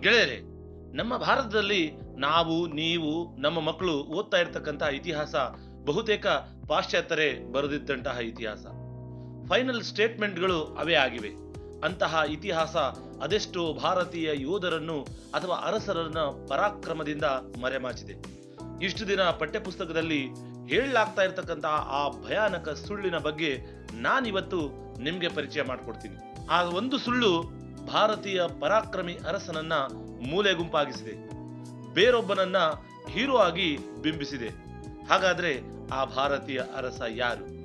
ಗೆಳೆಯರೆ, ನಮ್ಮ ಭಾರತದಲ್ಲಿ ನಾವು, ನೀವು, ನಮ್ಮ ಮಕ್ಕಳು ಓದ್ತಾ ಇರ್ತಕ್ಕಂತಹ ಇತಿಹಾಸ ಬಹುತೇಕ ಪಾಶ್ಚಾತ್ಯರೇ ಬರೆದಿದ್ದಂತಹ ಇತಿಹಾಸ. ಫೈನಲ್ ಸ್ಟೇಟ್ಮೆಂಟ್ಗಳು ಅವೇ ಆಗಿವೆ. ಅಂತಹ ಇತಿಹಾಸ ಅದೆಷ್ಟೋ ಭಾರತೀಯ ಯೋಧರನ್ನು ಅಥವಾ ಅರಸರನ್ನ ಪರಾಕ್ರಮದಿಂದ ಮರೆಮಾಚಿದೆ. ಇಷ್ಟು ದಿನ ಪಠ್ಯಪುಸ್ತಕದಲ್ಲಿ ಹೇಳಲಾಗ್ತಾ ಇರತಕ್ಕಂತಹ ಆ ಭಯಾನಕ ಸುಳ್ಳಿನ ಬಗ್ಗೆ ನಾನಿವತ್ತು ನಿಮಗೆ ಪರಿಚಯ ಮಾಡಿಕೊಡ್ತೀನಿ. ಆ ಒಂದು ಸುಳ್ಳು ಭಾರತೀಯ ಪರಾಕ್ರಮಿ ಅರಸನನ್ನ ಮೂಲೆ ಗುಂಪಾಗಿಸಿದೆ. ಬೇರೊಬ್ಬನನ್ನ ಹೀರೋ ಆಗಿ ಬಿಂಬಿಸಿದೆ. ಹಾಗಾದ್ರೆ ಆ ಭಾರತೀಯ ಅರಸ ಯಾರು?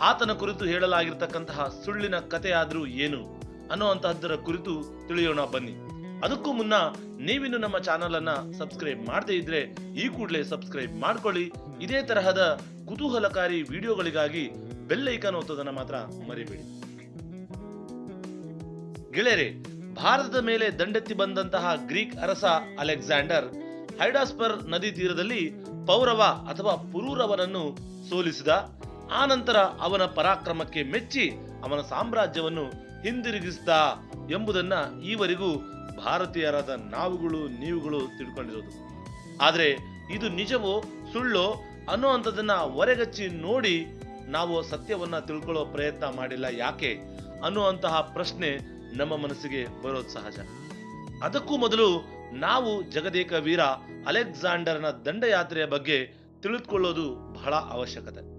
ಆತನ ಕುರಿತು ಹೇಳಲಾಗಿರ್ತಕ್ಕಂತಹ ಸುಳ್ಳಿನ ಕಥೆಯಾದ್ರೂ ಏನು? ಅನ್ನುವಂತಹದ್ದರ ಕುರಿತು ತಿಳಿಯೋಣ ಬನ್ನಿ. ಅದಕ್ಕೂ ಮುನ್ನ ನೀವಿನ್ನು ನಮ್ಮ ಚಾನಲ್ ಅನ್ನ ಸಬ್ಸ್ಕ್ರೈಬ್ ಮಾಡದೇ ಇದ್ರೆ ಈ ಕೂಡಲೇ ಸಬ್ಸ್ಕ್ರೈಬ್ ಮಾಡ್ಕೊಳ್ಳಿ. ಇದೇ ತರಹದ ಕುತೂಹಲಕಾರಿ ವಿಡಿಯೋಗಳಿಗಾಗಿ ಬೆಲ್ ಐಕಾನ್ ಒತ್ತೋದನ್ನ ಮಾತ್ರ ಮರಿಬೇಡಿ. ಗೆಳೆಯರೆ, ಭಾರತದ ಮೇಲೆ ದಂಡೆತ್ತಿ ಬಂದಂತಹ ಗ್ರೀಕ್ ಅರಸ ಅಲೆಕ್ಸಾಂಡರ್ ಹೈಡಾಸ್ಪರ್ ನದಿ ತೀರದಲ್ಲಿ ಪೌರವ ಅಥವಾ ಪುರೂರವನನ್ನು ಸೋಲಿಸಿದ ಆನಂತರ ಅವನ ಪರಾಕ್ರಮಕ್ಕೆ ಮೆಚ್ಚಿ ಅವನ ಸಾಮ್ರಾಜ್ಯವನ್ನು ಹಿಂದಿರುಗಿಸಿದ ಎಂಬುದನ್ನ ಈವರೆಗೂ ಭಾರತೀಯರಾದ ನಾವುಗಳು, ನೀವುಗಳು ತಿಳ್ಕೊಂಡಿರೋದು. ಆದರೆ ಇದು ನಿಜವೋ, ಸುಳ್ಳೋ ಅನ್ನುವಂಥದ್ದನ್ನ ಹೊರಗಚ್ಚಿ ನೋಡಿ ನಾವು ಸತ್ಯವನ್ನ ತಿಳ್ಕೊಳ್ಳೋ ಪ್ರಯತ್ನ ಮಾಡಿಲ್ಲ ಯಾಕೆ ಅನ್ನುವಂತಹ ಪ್ರಶ್ನೆ ನಮ್ಮ ಮನಸ್ಸಿಗೆ ಬರೋದು ಸಹಜ. ಅದಕ್ಕೂ ಮೊದಲು ನಾವು ಜಗದೇಕ ವೀರ ಅಲೆಕ್ಸಾಂಡರ್ನ ದಂಡಯಾತ್ರೆಯ ಬಗ್ಗೆ ತಿಳಿದುಕೊಳ್ಳೋದು ಬಹಳ ಅವಶ್ಯಕತೆ.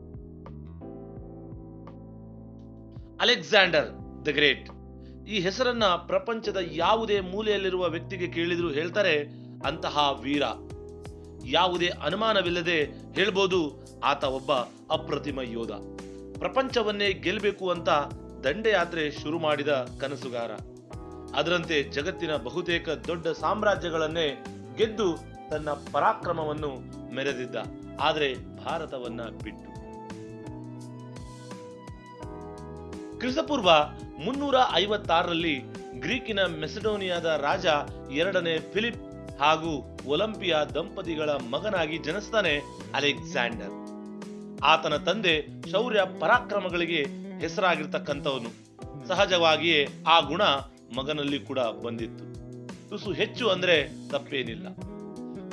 Alexander the great. ಈ ಹೆಸರನ್ನ ಪ್ರಪಂಚದ ಯಾವುದೇ ಮೂಲೆಯಲ್ಲಿರುವ ವ್ಯಕ್ತಿಗೆ ಕೇಳಿದ್ರು ಹೇಳ್ತಾರೆ ಅಂತಹ ವೀರ. ಯಾವುದೇ ಅನುಮಾನವಿಲ್ಲದೆ ಹೇಳ್ಬೋದು, ಆತ ಒಬ್ಬ ಅಪ್ರತಿಮ ಯೋಧ. ಪ್ರಪಂಚವನ್ನೇ ಗೆಲ್ಲಬೇಕು ಅಂತ ದಂಡಯಾತ್ರೆ ಶುರು ಮಾಡಿದ ಕನಸುಗಾರ. ಅದರಂತೆ ಜಗತ್ತಿನ ಬಹುತೇಕ ದೊಡ್ಡ ಸಾಮ್ರಾಜ್ಯಗಳನ್ನೇ ಗೆದ್ದು ತನ್ನ ಪರಾಕ್ರಮವನ್ನು ಮೆರೆದಿದ್ದ. ಆದರೆ ಭಾರತವನ್ನ ಬಿಟ್ಟು. ಕ್ರಿಸ್ತಪೂರ್ವ ಮುನ್ನೂರ ಐವತ್ತಾರರಲ್ಲಿ ಗ್ರೀಕಿನ ಮೆಸಡೋನಿಯಾದ ರಾಜ ಎರಡನೇ ಫಿಲಿಪ್ ಹಾಗೂ ಒಲಂಪಿಯಾ ದಂಪತಿಗಳ ಮಗನಾಗಿ ಜನಿಸ್ತಾನೆ ಅಲೆಕ್ಸಾಂಡರ್. ಆತನ ತಂದೆ ಶೌರ್ಯ ಪರಾಕ್ರಮಗಳಿಗೆ ಹೆಸರಾಗಿರ್ತಕ್ಕಂಥವನು. ಸಹಜವಾಗಿಯೇ ಆ ಗುಣ ಮಗನಲ್ಲಿ ಕೂಡ ಬಂದಿತ್ತು. ತುಸು ಹೆಚ್ಚು ಅಂದ್ರೆ ತಪ್ಪೇನಿಲ್ಲ.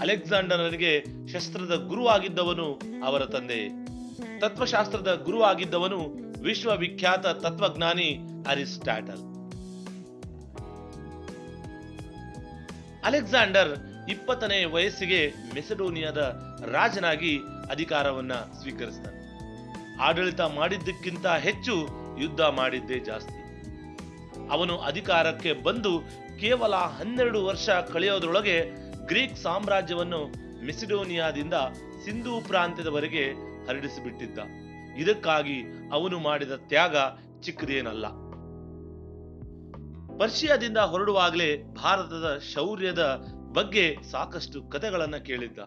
ಅಲೆಕ್ಸಾಂಡರ್ನಿಗೆ ಶಸ್ತ್ರದ ಗುರುವಾಗಿದ್ದವನು ಅವರ ತಂದೆಯೇ ತತ್ವಶಾಸ್ತ್ರದ ಗುರುವಾಗಿದ್ದವನು ವಿಶ್ವವಿಖ್ಯಾತ ತತ್ವಜ್ಞಾನಿ ಅರಿಸ್ಟಾಟಲ್. ಅಲೆಕ್ಸಾಂಡರ್ ಇಪ್ಪತ್ತನೇ ವಯಸ್ಸಿಗೆ ಮೆಸಡೋನಿಯಾದ ರಾಜನಾಗಿ ಅಧಿಕಾರವನ್ನ ಸ್ವೀಕರಿಸ್ತಾನೆ. ಆಡಳಿತ ಮಾಡಿದ್ದಕ್ಕಿಂತ ಹೆಚ್ಚು ಯುದ್ಧ ಮಾಡಿದ್ದೇ ಜಾಸ್ತಿ. ಅವನು ಅಧಿಕಾರಕ್ಕೆ ಬಂದು ಕೇವಲ ಹನ್ನೆರಡು ವರ್ಷ ಕಳೆಯೋದ್ರೊಳಗೆ ಗ್ರೀಕ್ ಸಾಮ್ರಾಜ್ಯವನ್ನು ಮೆಸಿಡೋನಿಯಾದಿಂದ ಸಿಂಧೂ ಪ್ರಾಂತ್ಯದವರೆಗೆ ಹರಡಿಸಿಬಿಟ್ಟಿದ್ದ. ಇದಕ್ಕಾಗಿ ಅವನು ಮಾಡಿದ ತ್ಯಾಗ ಚಿಕ್ಕದೇನಲ್ಲ. ಪರ್ಷಿಯಾದಿಂದ ಹೊರಡುವಾಗಲೇ ಭಾರತದ ಶೌರ್ಯದ ಬಗ್ಗೆ ಸಾಕಷ್ಟು ಕಥೆಗಳನ್ನ ಕೇಳಿದ್ದ.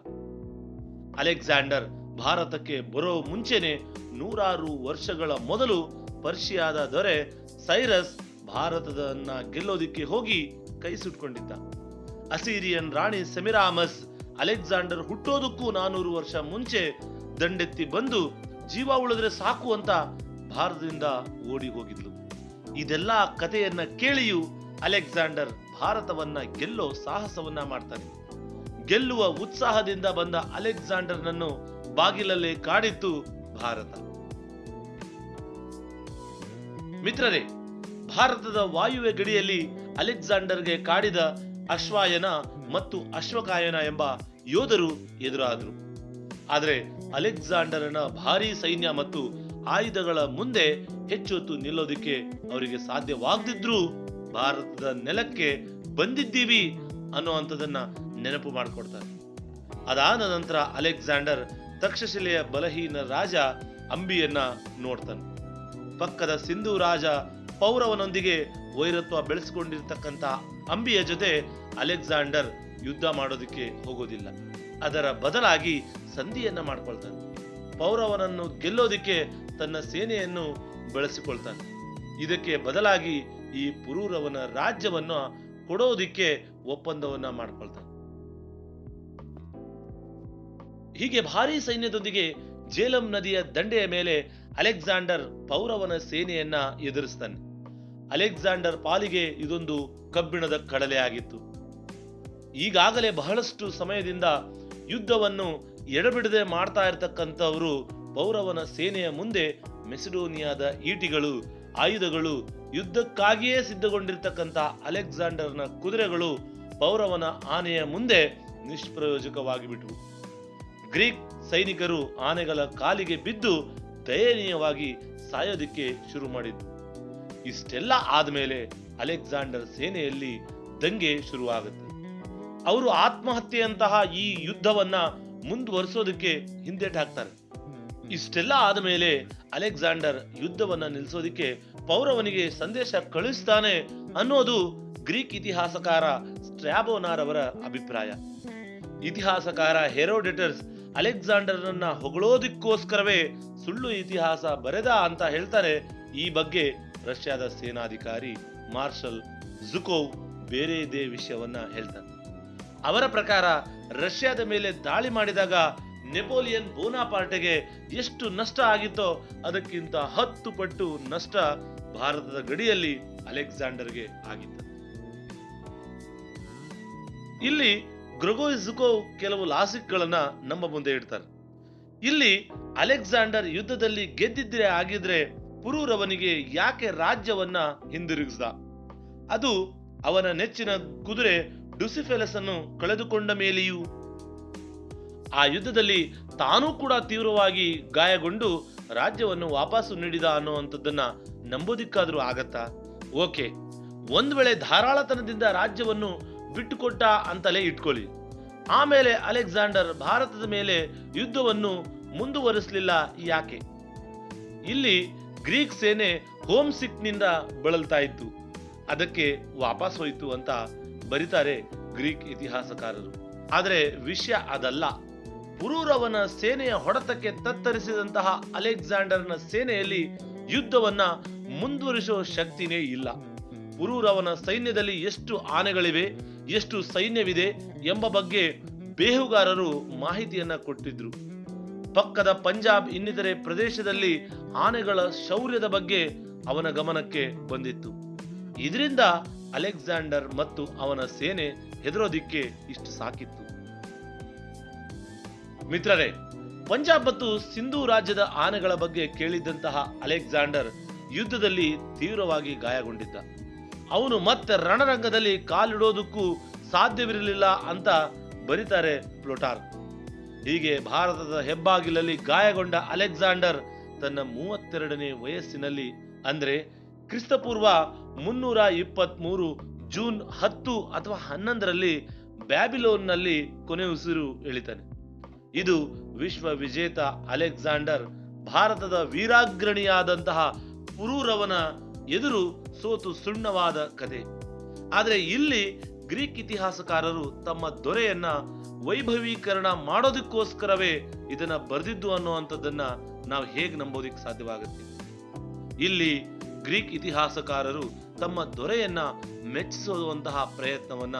ಅಲೆಕ್ಸಾಂಡರ್ ಭಾರತಕ್ಕೆ ಬರೋ ಮುಂಚೆನೆ ನೂರಾರು ವರ್ಷಗಳ ಮೊದಲು ಪರ್ಷಿಯಾದ ದೊರೆ ಸೈರಸ್ ಭಾರತದನ್ನ ಗೆಲ್ಲೋದಿಕ್ಕೆ ಹೋಗಿ ಕೈ ಸುಟ್ಕೊಂಡಿದ್ದ. ಅಸಿರಿಯನ್ ರಾಣಿ ಸೆಮಿರಾಮಸ್ ಅಲೆಕ್ಸಾಂಡರ್ ಹುಟ್ಟೋದಕ್ಕೂ ನಾನೂರು ವರ್ಷ ಮುಂಚೆ ದಂಡೆತ್ತಿ ಬಂದು ಜೀವ ಉಳಿದ್ರೆ ಸಾಕು ಅಂತ ಭಾರತದಿಂದ ಓಡಿ ಹೋಗಿದ್ಲು. ಇದೆಲ್ಲ ಕಥೆಯನ್ನ ಕೇಳಿಯೂ ಅಲೆಕ್ಸಾಂಡರ್ ಭಾರತವನ್ನ ಗೆಲ್ಲೋ ಸಾಹಸವನ್ನ ಮಾಡ್ತಾನೆ. ಗೆಲ್ಲುವ ಉತ್ಸಾಹದಿಂದ ಬಂದ ಅಲೆಕ್ಸಾಂಡರ್ನನ್ನು ಬಾಗಿಲಲ್ಲೇ ಕಾಡಿತ್ತು ಭಾರತ. ಮಿತ್ರರೇ, ಭಾರತದ ವಾಯುವೆ ಗಡಿಯಲ್ಲಿ ಅಲೆಕ್ಸಾಂಡರ್ಗೆ ಕಾಡಿದ ಅಶ್ವಾಯನ ಮತ್ತು ಅಶ್ವಕಾಯನ ಎಂಬ ಯೋಧರು ಎದುರಾದರು. ಆದರೆ ಅಲೆಕ್ಸಾಂಡರ್ನ ಭಾರೀ ಸೈನ್ಯ ಮತ್ತು ಆಯುಧಗಳ ಮುಂದೆ ಹೆಚ್ಚು ಹೊತ್ತು ನಿಲ್ಲೋದಿಕ್ಕೆ ಅವರಿಗೆ ಸಾಧ್ಯವಾಗದಿದ್ರೂ ಭಾರತದ ನೆಲಕ್ಕೆ ಬಂದಿದ್ದೀವಿ ಅನ್ನುವಂಥದ್ದನ್ನ ನೆನಪು ಮಾಡಿಕೊಡ್ತಾರೆ. ಅದಾದ ನಂತರ ಅಲೆಕ್ಸಾಂಡರ್ ತಕ್ಷಶಿಲೆಯ ಬಲಹೀನ ರಾಜ ಅಂಬಿಯನ್ನ ನೋಡ್ತಾನೆ. ಪಕ್ಕದ ಸಿಂಧು ರಾಜ ಪೌರವನೊಂದಿಗೆ ವೈರತ್ವ ಬೆಳೆಸಿಕೊಂಡಿರ್ತಕ್ಕಂಥ ಅಂಬಿಯ ಜೊತೆ ಅಲೆಕ್ಸಾಂಡರ್ ಯುದ್ಧ ಮಾಡೋದಕ್ಕೆ ಹೋಗೋದಿಲ್ಲ. ಅದರ ಬದಲಾಗಿ ಸಂಧಿಯನ್ನ ಮಾಡ್ಕೊಳ್ತಾನೆ. ಪೌರವನನ್ನು ಗೆಲ್ಲೋದಿಕ್ಕೆ ತನ್ನ ಸೇನೆಯನ್ನು ಬೆಳೆಸಿಕೊಳ್ತಾನೆ. ಇದಕ್ಕೆ ಬದಲಾಗಿ ಈ ಪುರೂರವನ ರಾಜ್ಯವನ್ನು ಕೊಡೋದಿಕ್ಕೆ ಒಪ್ಪಂದವನ್ನ ಮಾಡ್ಕೊಳ್ತಾನೆ. ಹೀಗೆ ಭಾರೀ ಸೈನ್ಯದೊಂದಿಗೆ ಜೇಲಂ ನದಿಯ ದಂಡೆಯ ಮೇಲೆ ಅಲೆಕ್ಸಾಂಡರ್ ಪೌರವನ ಸೇನೆಯನ್ನ ಎದುರಿಸ್ತಾನೆ. ಅಲೆಕ್ಸಾಂಡರ್ ಪಾಲಿಗೆ ಇದೊಂದು ಕಬ್ಬಿಣದ ಕಡಲೆ ಆಗಿತ್ತು. ಈಗಾಗಲೇ ಬಹಳಷ್ಟು ಸಮಯದಿಂದ ಯುದ್ಧವನ್ನು ಎಡಬಿಡದೆ ಮಾಡ್ತಾ ಇರತಕ್ಕಂಥವರು ಪೌರವನ ಸೇನೆಯ ಮುಂದೆ ಮೆಸಿಡೋನಿಯಾದ ಈಟಿಗಳು, ಆಯುಧಗಳು, ಯುದ್ಧಕ್ಕಾಗಿಯೇ ಸಿದ್ಧಗೊಂಡಿರ್ತಕ್ಕಂಥ ಅಲೆಕ್ಸಾಂಡರ್ನ ಕುದುರೆಗಳು ಪೌರವನ ಆನೆಯ ಮುಂದೆ ನಿಷ್ಪ್ರಯೋಜಕವಾಗಿ ಬಿಟ್ಟವು ಗ್ರೀಕ್ ಸೈನಿಕರು ಆನೆಗಳ ಕಾಲಿಗೆ ಬಿದ್ದು ದಯನೀಯವಾಗಿ ಸಾಯೋದಿಕ್ಕೆ ಶುರು ಮಾಡಿದ್ರು. ಇಷ್ಟೆಲ್ಲ ಆದ್ಮೇಲೆ ಅಲೆಕ್ಸಾಂಡರ್ ಸೇನೆಯಲ್ಲಿ ದಂಗೆ ಶುರುವಾಗುತ್ತೆ. ಅವರು ಆತ್ಮಹತ್ಯೆಯಂತಹ ಈ ಯುದ್ಧವನ್ನ ಮುಂದುವರಿಸೋದಕ್ಕೆ ಹಿಂದೇಟ್ ಹಾಕ್ತಾರೆ. ಇಷ್ಟೆಲ್ಲ ಆದಮೇಲೆ ಅಲೆಕ್ಸಾಂಡರ್ ಯುದ್ಧವನ್ನ ನಿಲ್ಲಿಸೋದಿಕ್ಕೆ ಪೌರವನಿಗೆ ಸಂದೇಶ ಕಳಿಸ್ತಾನೆ ಅನ್ನೋದು ಗ್ರೀಕ್ ಇತಿಹಾಸಕಾರ ಸ್ಟ್ರಾಬೋನಾರ್ ಅವರ ಅಭಿಪ್ರಾಯ. ಇತಿಹಾಸಕಾರ ಹೆರೋಡೆಟರ್ಸ್ ಅಲೆಕ್ಸಾಂಡರ್ನನ್ನ ಹೊಗಳೋದಿಕ್ಕೋಸ್ಕರವೇ ಸುಳ್ಳು ಇತಿಹಾಸ ಬರೆದ ಅಂತ ಹೇಳ್ತಾರೆ ಈ ಬಗ್ಗೆ ರಷ್ಯಾದ ಸೇನಾಧಿಕಾರಿ ಮಾರ್ಷಲ್ ಝುಕೋವ್ ಬೇರೆ ಇದೇ ವಿಷಯವನ್ನ ಹೇಳ್ತಾನೆ ಅವರ ಪ್ರಕಾರ ರಷ್ಯಾದ ಮೇಲೆ ದಾಳಿ ಮಾಡಿದಾಗ ನೆಪೋಲಿಯನ್ ಬೋನಾಪಾರ್ಟೆಗೆ ಎಷ್ಟು ನಷ್ಟ ಆಗಿತ್ತೋ ಅದಕ್ಕಿಂತ ಹತ್ತು ಪಟ್ಟು ನಷ್ಟ ಭಾರತದ ಗಡಿಯಲ್ಲಿ ಅಲೆಕ್ಸಾಂಡರ್ಗೆ ಆಗಿತ್ತು. ಇಲ್ಲಿ ಗ್ರೊಗೋಯ್ಜುಕೋವ್ ಕೆಲವು ಲಾಸಿಕ್ಗಳನ್ನ ನಮ್ಮ ಮುಂದೆ ಇಡ್ತಾರೆ. ಇಲ್ಲಿ ಅಲೆಕ್ಸಾಂಡರ್ ಯುದ್ಧದಲ್ಲಿ ಗೆದ್ದಿದ್ರೆ ಆಗಿದ್ರೆ ಪುರೂರವನಿಗೆ ಯಾಕೆ ರಾಜ್ಯವನ್ನ ಹಿಂದಿರುಗಿಸ್ದ? ಅದು ಅವನ ನೆಚ್ಚಿನ ಕುದುರೆ ಡುಸಿಫೆಲಸ್ ಅನ್ನು ಕಳೆದುಕೊಂಡ ಮೇಲೆಯೂ. ಆ ಯುದ್ಧದಲ್ಲಿ ತಾನೂ ಕೂಡ ತೀವ್ರವಾಗಿ ಗಾಯಗೊಂಡು ರಾಜ್ಯವನ್ನು ವಾಪಸ್ಸು ನೀಡಿದ ಅನ್ನುವಂಥದ್ದನ್ನ ನಂಬೋದಿಕ್ಕಾದ್ರೂ ಆಗತ್ತಾ? ಓಕೆ, ಒಂದ್ ವೇಳೆ ಧಾರಾಳತನದಿಂದ ರಾಜ್ಯವನ್ನು ಬಿಟ್ಟುಕೊಟ್ಟ ಅಂತಲೇ ಇಟ್ಕೊಳ್ಳಿ. ಆಮೇಲೆ ಅಲೆಕ್ಸಾಂಡರ್ ಭಾರತದ ಮೇಲೆ ಯುದ್ಧವನ್ನು ಮುಂದುವರಿಸಲಿಲ್ಲ ಯಾಕೆ? ಇಲ್ಲಿ ಗ್ರೀಕ್ ಸೇನೆ ಹೋಮ್ ಸಿಕ್ನಿಂದ ಬಳಲ್ತಾ ಇತ್ತು. ಅದಕ್ಕೆ ವಾಪಸ್ ಹೋಯಿತು ಅಂತ ಬರಿತಾರೆ ಗ್ರೀಕ್ ಇತಿಹಾಸಕಾರರು. ಆದರೆ ವಿಷಯ ಅದಲ್ಲ. ಪುರೂರವನ ಸೇನೆಯ ಹೊಡೆತಕ್ಕೆ ತತ್ತರಿಸಿದಂತಹ ಅಲೆಕ್ಸಾಂಡರ್ನ ಸೇನೆಯಲ್ಲಿ ಯುದ್ಧವನ್ನ ಮುಂದುವರಿಸುವ ಶಕ್ತಿನೇ ಇಲ್ಲ. ಪುರೂರವನ ಸೈನ್ಯದಲ್ಲಿ ಎಷ್ಟು ಆನೆಗಳಿವೆ, ಎಷ್ಟು ಸೈನ್ಯವಿದೆ ಎಂಬ ಬಗ್ಗೆ ಬೇಹುಗಾರರು ಮಾಹಿತಿಯನ್ನ ಕೊಟ್ಟಿದ್ರು. ಪಕ್ಕದ ಪಂಜಾಬ್ ಇನ್ನಿತರೆ ಪ್ರದೇಶದಲ್ಲಿ ಆನೆಗಳ ಶೌರ್ಯದ ಬಗ್ಗೆ ಅವನ ಗಮನಕ್ಕೆ ಬಂದಿತ್ತು. ಇದರಿಂದ ಅಲೆಕ್ಸಾಂಡರ್ ಮತ್ತು ಅವನ ಸೇನೆ ಹೆದರೋದಿಕ್ಕೆ ಇಷ್ಟು ಸಾಕಿತ್ತು. ಮಿತ್ರರೇ, ಪಂಜಾಬ್ ಮತ್ತು ಸಿಂಧೂ ರಾಜ್ಯದ ಆನೆಗಳ ಬಗ್ಗೆ ಕೇಳಿದ್ದಂತಹ ಅಲೆಕ್ಸಾಂಡರ್ ಯುದ್ಧದಲ್ಲಿ ತೀವ್ರವಾಗಿ ಗಾಯಗೊಂಡಿದ್ದ. ಅವನು ಮತ್ತೆ ರಣರಂಗದಲ್ಲಿ ಕಾಲಿಡೋದಕ್ಕೂ ಸಾಧ್ಯವಿರಲಿಲ್ಲ ಅಂತ ಬರೀತಾರೆ ಪ್ಲೋಟಾರ್. ಹೀಗೆ ಭಾರತದ ಹೆಬ್ಬಾಗಿಲಲ್ಲಿ ಗಾಯಗೊಂಡ ಅಲೆಕ್ಸಾಂಡರ್ ತನ್ನ ಮೂವತ್ತೆರಡನೇ ವಯಸ್ಸಿನಲ್ಲಿ, ಅಂದ್ರೆ ಕ್ರಿಸ್ತಪೂರ್ವ ಮುನ್ನೂರ ಇಪ್ಪತ್ಮೂರು ಜೂನ್ ಹತ್ತು ಅಥವಾ ಹನ್ನೊಂದರಲ್ಲಿ ಬ್ಯಾಬಿಲೋನ್ನಲ್ಲಿ ಕೊನೆ ಉಸಿರು ಎಳಿತಾನೆ. ಇದು ವಿಶ್ವ ವಿಜೇತ ಅಲೆಕ್ಸಾಂಡರ್, ಭಾರತದ ವೀರಾಗ್ರಣಿಯಾದಂತಹ ಪುರೂರವನ ಎದುರು ಸೋತು ಸುಣ್ಣವಾದ ಕತೆ ಆದರೆ ಇಲ್ಲಿ ಗ್ರೀಕ್ ಇತಿಹಾಸಕಾರರು ತಮ್ಮ ದೊರೆಯನ್ನ ವೈಭವೀಕರಣ ಮಾಡೋದಕ್ಕೋಸ್ಕರವೇ ಇದನ್ನ ಬರೆದಿದ್ದು ಅನ್ನುವಂಥದ್ದನ್ನ ನಾವು ಹೇಗೆ ನಂಬೋದಿಕ್ ಸಾಧ್ಯವಾಗುತ್ತೆ? ಇಲ್ಲಿ ಗ್ರೀಕ್ ಇತಿಹಾಸಕಾರರು ತಮ್ಮ ದೊರೆಯನ್ನ ಮೆಚ್ಚಿಸುವಂತಹ ಪ್ರಯತ್ನವನ್ನ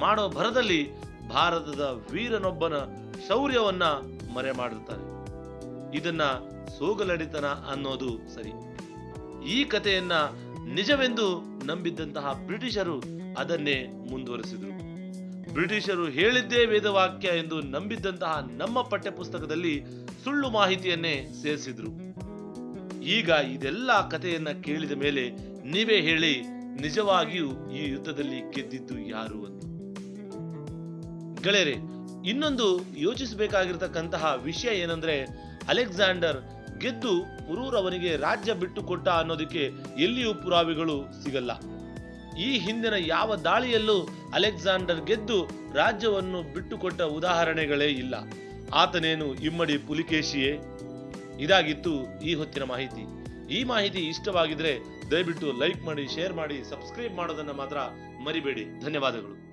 ಮಾಡೋ ಭರದಲ್ಲಿ ಭಾರತದ ವೀರನೊಬ್ಬನ ಶೌರ್ಯವನ್ನ ಮರೆ ಮಾಡಿರ್ತಾರೆ ಇದನ್ನ ಸೋಗಲಡಿತನ ಅನ್ನೋದು ಸರಿ. ಈ ಕಥೆಯನ್ನ ನಿಜವೆಂದು ನಂಬಿದ್ದಂತಹ ಬ್ರಿಟಿಷರು ಅದನ್ನೇ ಮುಂದುವರೆಸಿದರು. ಬ್ರಿಟಿಷರು ಹೇಳಿದ್ದೇ ವೇದವಾಕ್ಯ ಎಂದು ನಂಬಿದ್ದಂತಹ ನಮ್ಮ ಪಠ್ಯಪುಸ್ತಕದಲ್ಲಿ ಸುಳ್ಳು ಮಾಹಿತಿಯನ್ನೇ ಸೇರಿಸಿದ್ರು. ಈಗ ಇದೆಲ್ಲ ಕಥೆಯನ್ನ ಕೇಳಿದ ಮೇಲೆ ನೀವೇ ಹೇಳಿ ನಿಜವಾಗಿಯೂ ಈ ಯುದ್ಧದಲ್ಲಿ ಗೆದ್ದಿದ್ದು ಯಾರು ಅಂತ. ಗೆಳೆಯರೆ, ಇನ್ನೊಂದು ಯೋಚಿಸಬೇಕಾಗಿರ್ತಕ್ಕಂತಹ ವಿಷಯ ಏನಂದ್ರೆ ಅಲೆಕ್ಸಾಂಡರ್ ಗೆದ್ದು ಉರೂರವನಿಗೆ ರಾಜ್ಯ ಬಿಟ್ಟುಕೊಟ್ಟ ಅನ್ನೋದಕ್ಕೆ ಎಲ್ಲಿಯೂ ಪುರಾವೆಗಳು ಸಿಗಲ್ಲ. ಈ ಹಿಂದಿನ ಯಾವ ದಾಳಿಯಲ್ಲೂ ಅಲೆಕ್ಸಾಂಡರ್ ಗೆದ್ದು ರಾಜ್ಯವನ್ನು ಬಿಟ್ಟುಕೊಟ್ಟ ಉದಾಹರಣೆಗಳೇ ಇಲ್ಲ. ಆತನೇನು ಇಮ್ಮಡಿ ಪುಲಿಕೇಶಿಯೇ? ಇದಾಗಿತ್ತು ಈ ಹೊತ್ತಿನ ಮಾಹಿತಿ. ಈ ಮಾಹಿತಿ ಇಷ್ಟವಾಗಿದ್ರೆ ದಯವಿಟ್ಟು ಲೈಕ್ ಮಾಡಿ, ಶೇರ್ ಮಾಡಿ, ಸಬ್ಸ್ಕ್ರೈಬ್ ಮಾಡೋದನ್ನ ಮಾತ್ರ ಮರಿಬೇಡಿ. ಧನ್ಯವಾದಗಳು.